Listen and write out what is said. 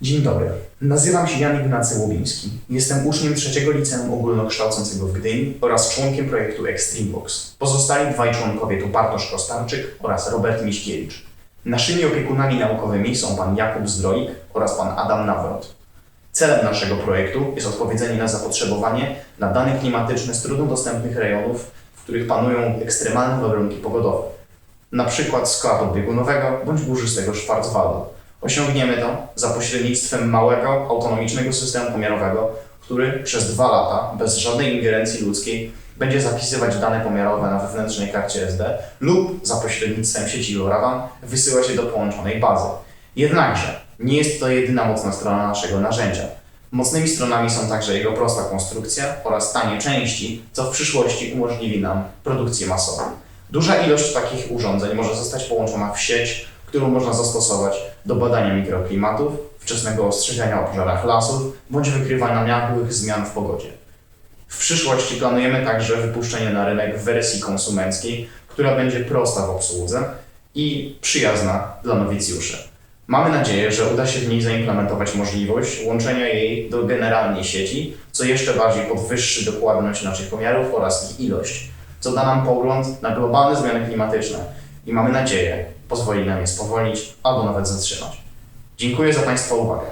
Dzień dobry. Nazywam się Jan Ignacy Łobiński. Jestem uczniem trzeciego liceum ogólnokształcącego w Gdyni oraz członkiem projektu Extremebox. Pozostali dwaj członkowie to Bartosz Kostarczyk oraz Robert Miśkiewicz. Naszymi opiekunami naukowymi są pan Jakub Zdroik oraz pan Adam Nawrot. Celem naszego projektu jest odpowiedzenie na zapotrzebowanie na dane klimatyczne z trudno dostępnych rejonów, w których panują ekstremalne warunki pogodowe, na przykład składu biegunowego bądź górzystego Schwarzwaldu. Osiągniemy to za pośrednictwem małego, autonomicznego systemu pomiarowego, który przez dwa lata, bez żadnej ingerencji ludzkiej, będzie zapisywać dane pomiarowe na wewnętrznej karcie SD lub za pośrednictwem sieci LoRaWAN wysyłać je do połączonej bazy. Jednakże nie jest to jedyna mocna strona naszego narzędzia. Mocnymi stronami są także jego prosta konstrukcja oraz tanie części, co w przyszłości umożliwi nam produkcję masową. Duża ilość takich urządzeń może zostać połączona w sieć, którą można zastosować do badania mikroklimatów, wczesnego ostrzegania o pożarach lasów bądź wykrywania nagłych zmian w pogodzie. W przyszłości planujemy także wypuszczenie na rynek wersji konsumenckiej, która będzie prosta w obsłudze i przyjazna dla nowicjuszy. Mamy nadzieję, że uda się w niej zaimplementować możliwość łączenia jej do generalnej sieci, co jeszcze bardziej podwyższy dokładność naszych pomiarów oraz ich ilość, co da nam pogląd na globalne zmiany klimatyczne i mamy nadzieję, pozwoli nam je spowolnić albo nawet zatrzymać. Dziękuję za Państwa uwagę.